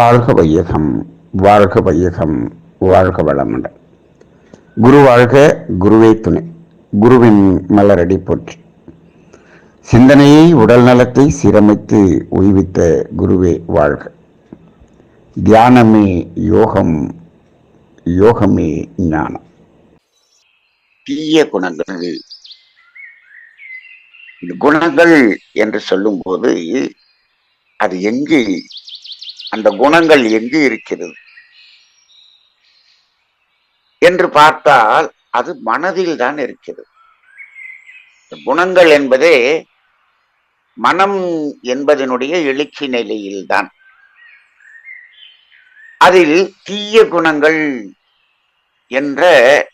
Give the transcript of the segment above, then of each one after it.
வாழ்க வையகம் வாழ்க வையகம் வாழ்க வளமுடன். குரு வாழ்க குருவே துணை. குருவின் மலரடி போற்றி. சிந்தனையை உடல் நலத்தை சீரமைத்து உய்வித்த குருவே வாழ்க. தியானமே யோகம் யோகமே ஞானம். தீய குணங்கள். குணங்கள் என்று சொல்லும்போது அது எங்கு அந்த குணங்கள் எங்கு இருக்கிறது? என்று பார்த்தால் அது மனதில் தான் இருக்கிறது. குணங்கள் என்பதே மனம் என்பதனுடைய எழுச்சி நிலையில்தான் அதில் தீய குணங்கள் என்ற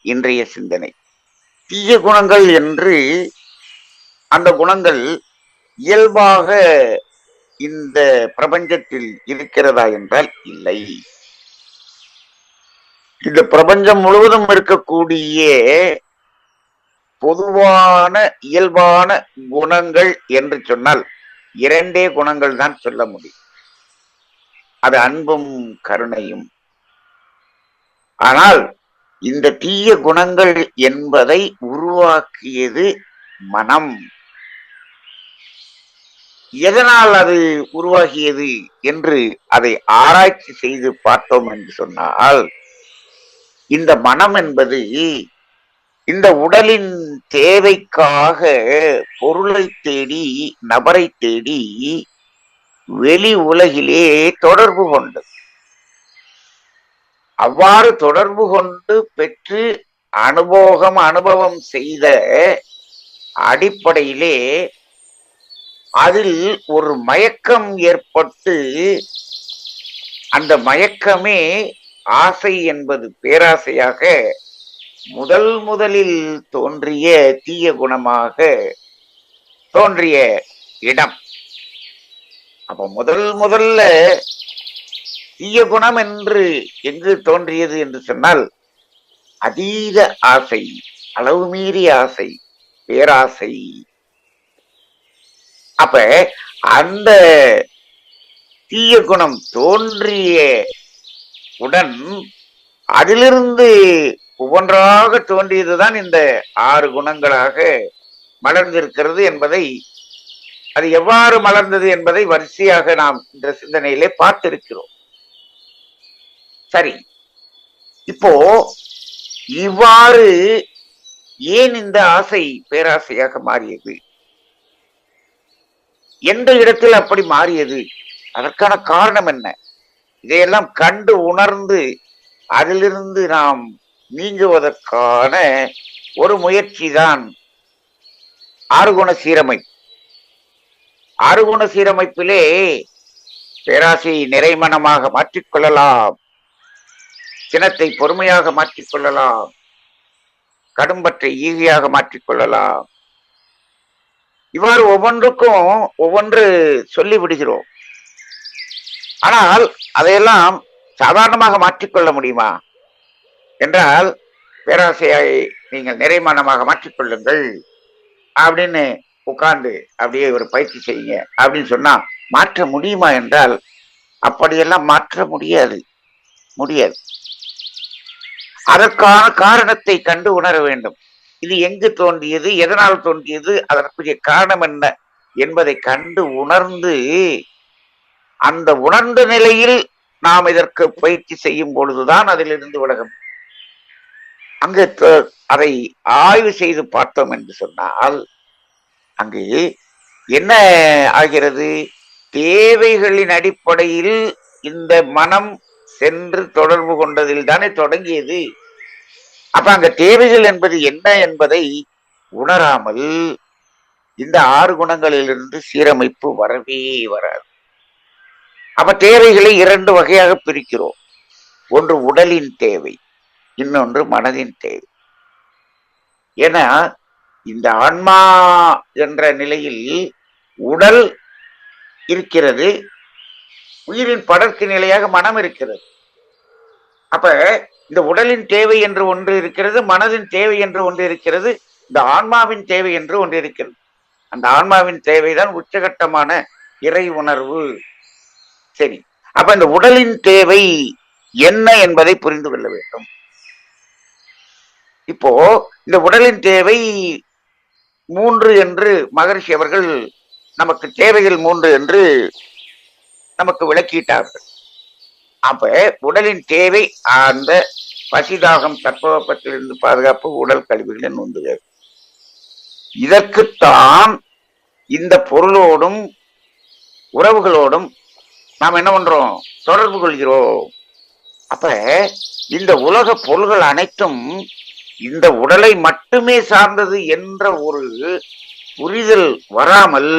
இன்றைய சிந்தனை. தீய குணங்கள் என்று அந்த குணங்கள் இயல்பாக இந்த பிரபஞ்சத்தில் இருக்கிறதா என்றால் இல்லை. இந்த பிரபஞ்சம் முழுவதும் இருக்கக்கூடிய பொதுவான இயல்பான குணங்கள் என்று சொன்னால் இரண்டே குணங்கள் தான் சொல்ல முடியும். அது அன்பும் கருணையும். ஆனால் இந்த தீய குணங்கள் என்பதை உருவாக்கியது மனம். எதனால் அது உருவாகியது என்று அதை ஆராய்ச்சி செய்து பார்த்தோம் என்று சொன்னால் இந்த மனம் என்பது இந்த உடலின் தேவைக்காக பொருளை தேடி நபரை தேடி வெளி உலகிலே தொடர்பு கொண்டது அவ்வாறு தொடர்பு கொண்டு பெற்று அனுபவம் அனுபவம் செய்த அடிப்படையிலே அதில் ஒரு மயக்கம் ஏற்பட்டு அந்த மயக்கமே ஆசை என்பது பேராசையாக முதல் முதலில் தோன்றிய தீய குணமாக தோன்றிய இடம். அப்ப முதல் முதல்ல தீய குணம் என்று எங்கு தோன்றியது என்று சொன்னால் அதீத ஆசை அளவு மீறிய ஆசை பேராசை அப்ப அந்த தீய குணம் தோன்றிய உடன் அதிலிருந்து ஒவ்வொன்றாக தோன்றியதுதான் இந்த ஆறு குணங்களாக மலர்ந்திருக்கிறது என்பதை அது எவ்வாறு மலர்ந்தது என்பதை வரிசையாக நாம் இந்த சிந்தனையிலே பார்த்திருக்கிறோம். சரி இப்போ இவ்வாறு ஏன் இந்த ஆசை பேராசையாக மாறியது? எந்த இடத்தில் அப்படி மாறியது? அதற்கான காரணம் என்ன? இதையெல்லாம் கண்டு உணர்ந்து அதிலிருந்து நாம் நீங்குவதற்கான ஒரு முயற்சி தான் ஆறுகுண சீரமைப்பு. ஆறுகுண சீரமைப்பிலே பேராசையை நிறைமணமாக மாற்றிக்கொள்ளலாம். சினத்தை பொறுமையாக மாற்றிக்கொள்ளலாம். கடும்பற்றை ஈஸியாக மாற்றிக்கொள்ளலாம். இவ்வாறு ஒவ்வொன்றுக்கும் ஒவ்வொன்று சொல்லி விடுகிறோம். ஆனால் அதையெல்லாம் சாதாரணமாக மாற்றிக்கொள்ள முடியுமா? என்றால் பேராசையை நீங்கள் நிறைமானமாக மாற்றிக்கொள்ளுங்கள். அப்படின்னு உட்கார்ந்து அப்படியே ஒரு பயிற்சி செய்யுங்க. அப்படின்னு சொன்னா மாற்ற முடியுமா என்றால் அப்படியெல்லாம் மாற்ற முடியாது. முடியாது. அதற்கான காரணத்தை கண்டு உணர வேண்டும். இது எங்கு தோன்றியது? எதனால் தோன்றியது? அதற்குரிய காரணம் என்ன என்பதை கண்டு உணர்ந்து அந்த உணர்ந்த நிலையில் நாம் இதற்கு பயிற்சி செய்யும் பொழுதுதான் அதிலிருந்து விலகும். அங்கு அதை ஆய்வு செய்து பார்த்தோம் என்று சொன்னால் அங்கு என்ன ஆகிறது? தேவைகளின் அடிப்படையில் இந்த மனம் சென்று தொடர்பு கொண்டதில் தானே தொடங்கியது. அப்ப அங்க தேவைகள் என்பது என்ன என்பதை உணராமல் இந்த ஆறு குணங்களிலிருந்து சீரமைப்பு வரவே வராது. அப்ப தேவைகளை இரண்டு வகையாக பிரிக்கிறோம். ஒன்று உடலின் தேவை இன்னொன்று மனதின் தேவை. ஏன்னா இந்த ஆன்மா என்ற நிலையில் உடல் இருக்கிறது உயிரின் படற்கு நிலையாக மனம் இருக்கிறது. அப்ப இந்த உடலின் தேவை என்று ஒன்று இருக்கிறது மனதின் தேவை என்று ஒன்று இருக்கிறது இந்த ஆன்மாவின் தேவை என்று ஒன்று இருக்கிறது. அந்த ஆன்மாவின் தேவைதான் உச்சகட்டமான இறை உணர்வு. சரி. அப்ப இந்த உடலின் தேவை என்ன என்பதை புரிந்து கொள்ள வேண்டும். இப்போ இந்த உடலின் தேவை மூன்று என்று மகர்ஷி அவர்கள் நமக்கு தேவைகள் மூன்று என்று நமக்கு விளக்கிட்டார்கள். அப்ப உடலின் தேவை அந்த பசிதாகம் தட்பவெப்பத்திலிருந்து பாதுகாப்பு உடல் கழிவுகளின் நோந்துகிறது இதற்குத்தான் இந்த பொருளோடும் உறவுகளோடும் நாம் என்ன பண்றோம்? தொடர்பு கொள்கிறோம். அப்ப இந்த உலக பொருள்கள் அனைத்தும் இந்த உடலை மட்டுமே சார்ந்தது என்ற ஒரு புரிதல் வராமல்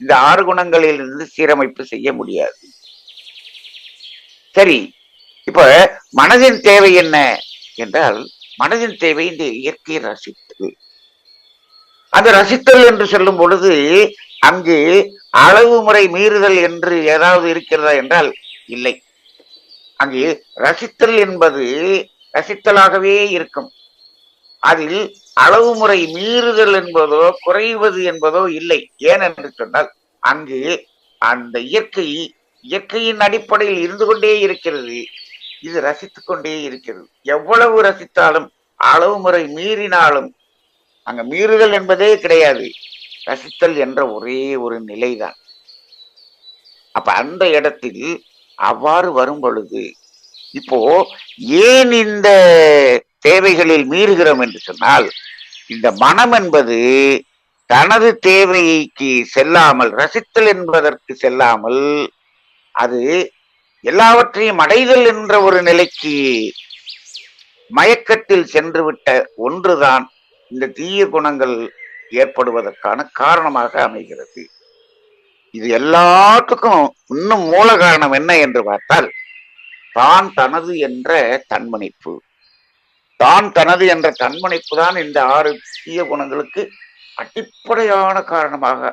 இந்த ஆறு குணங்களிலிருந்து சீரமைப்பு செய்ய முடியாது. சரி இப்ப மனதின் தேவை என்ன என்றால் மனதின் தேவை இந்த இயற்கையை ரசித்தல். அந்த ரசித்தல் என்று சொல்லும் பொழுது அங்கு அளவு முறை மீறுதல் என்று ஏதாவது இருக்கிறதா என்றால் இல்லை. அங்கு ரசித்தல் என்பது ரசித்தலாகவே இருக்கும். அதில் அளவு முறை மீறுதல் என்பதோ குறைவது என்பதோ இல்லை. ஏனென்று சொன்னால் அங்கு அந்த இயற்கை இயற்கையின் அடிப்படையில் இருந்து கொண்டே இருக்கிறது. இது ரசித்துக் கொண்டே இருக்கிறது. எவ்வளவு ரசித்தாலும் அளவு முறை மீறினாலும் அங்க மீறுதல் என்பதே கிடையாது. ரசித்தல் என்ற ஒரே ஒரு நிலைதான். அப்ப அந்த இடத்தில் அவ்வாறு வரும் பொழுது இப்போ ஏன் இந்த தேவைகளில் மீறுகிறோம் என்று சொன்னால் இந்த மனம் என்பது தனது தேவைக்கு செல்லாமல் ரசித்தல் என்பதற்கு செல்லாமல் அது எல்லாவற்றையும் அடைதல் என்ற ஒரு நிலைக்கு மயக்கத்தில் சென்றுவிட்ட ஒன்றுதான் இந்த தீய குணங்கள் ஏற்படுவதற்கான காரணமாக அமைகிறது. இது எல்லாத்துக்கும் இன்னும் மூல காரணம் என்ன என்று பார்த்தால் தான் தனது என்ற தன்மணிப்பு. தான் தனது என்ற தன்மணிப்பு தான் இந்த ஆறு தீய குணங்களுக்கு அடிப்படையான காரணமாக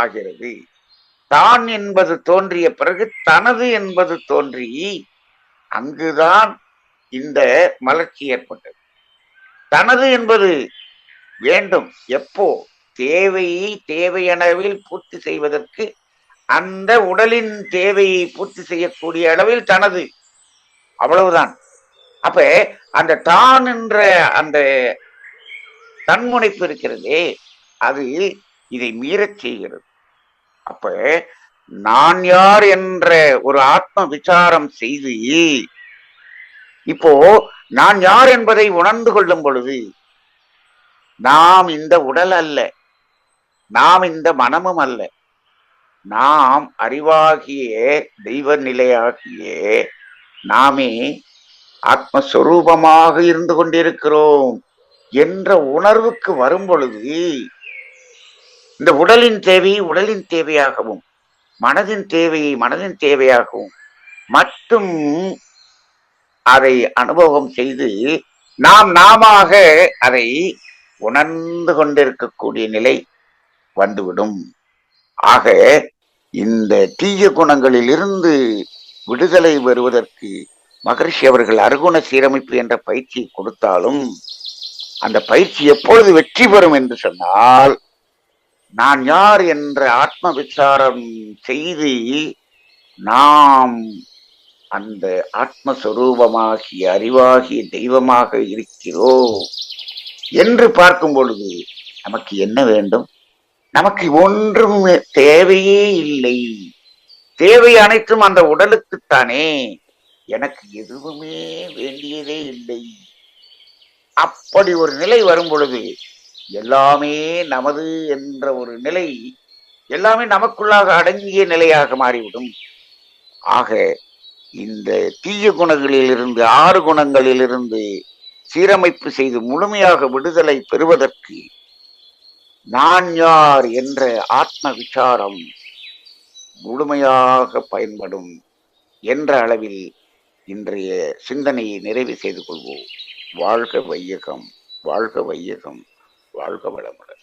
ஆகிறது. தான் என்பது தோன்றிய பிறகு தனது என்பது தோன்றி அங்குதான் இந்த மலர்ச்சி ஏற்பட்டது. தனது என்பது வேண்டும். எப்போ? தேவையை தேவையளவில் பூர்த்தி செய்வதற்கு அந்த உடலின் தேவையை பூர்த்தி செய்யக்கூடிய அளவில் தனது. அவ்வளவுதான். அப்ப அந்த தான் என்ற அந்த தன்முனைப்பு இருக்கிறதே அது இதை மீறச் செய்கிறது. அப்ப நான் யார் என்ற ஒரு ஆத்ம விசாரம் செய்து இப்போ நான் யார் என்பதை உணர்ந்து கொள்ளும் பொழுது நாம் இந்த உடல் அல்ல நாம் இந்த மனமும் அல்ல நாம் அறிவாகிய தெய்வ நிலையாகிய நாமே ஆத்மஸ்வரூபமாக இருந்து கொண்டிருக்கிறோம் என்ற உணர்வுக்கு வரும் பொழுது இந்த உடலின் தேவையை உடலின் தேவையாகவும் மனதின் தேவையை மனதின் தேவையாகவும் மட்டும் அதை அனுபவம் செய்து நாம் நாமாக அதை உணர்ந்து கொண்டிருக்கக்கூடிய நிலை வந்துவிடும். ஆக இந்த தீய குணங்களில் இருந்து விடுதலை வருவதற்கு மகரிஷி அவர்கள் அருகுண சீரமைப்பு என்ற பயிற்சியை கொடுத்தாலும் அந்த பயிற்சி எப்பொழுது வெற்றி பெறும் என்று சொன்னால் நான் யார் என்ற ஆத்ம விசாரம் செய்து நாம் அந்த ஆத்மஸ்வரூபமாகிய அறிவாகிய தெய்வமாக இருக்கிறோம் என்று பார்க்கும் பொழுது நமக்கு என்ன வேண்டும்? நமக்கு ஒன்றும் தேவையே இல்லை. தேவை அனைத்தும் அந்த உடலுக்குத்தானே. எனக்கு எதுவுமே வேண்டியதே இல்லை. அப்படி ஒரு நிலை வரும் பொழுது எல்லாமே நமது என்ற ஒரு நிலை எல்லாமே நமக்குள்ளாக அடங்கிய நிலையாக மாறிவிடும். ஆக இந்த தீய குணங்களிலிருந்து ஆறு குணங்களிலிருந்து சீரமைப்பு செய்து முழுமையாக விடுதலை பெறுவதற்கு நான் யார் என்ற ஆத்ம விசாரம் முழுமையாக பயன்படும் என்ற அளவில் இன்றைய சிந்தனையை நிறைவு செய்து கொள்வோம். வாழ்க வையகம் வாழ்க வையகம். வாழ்க வளமுடன்.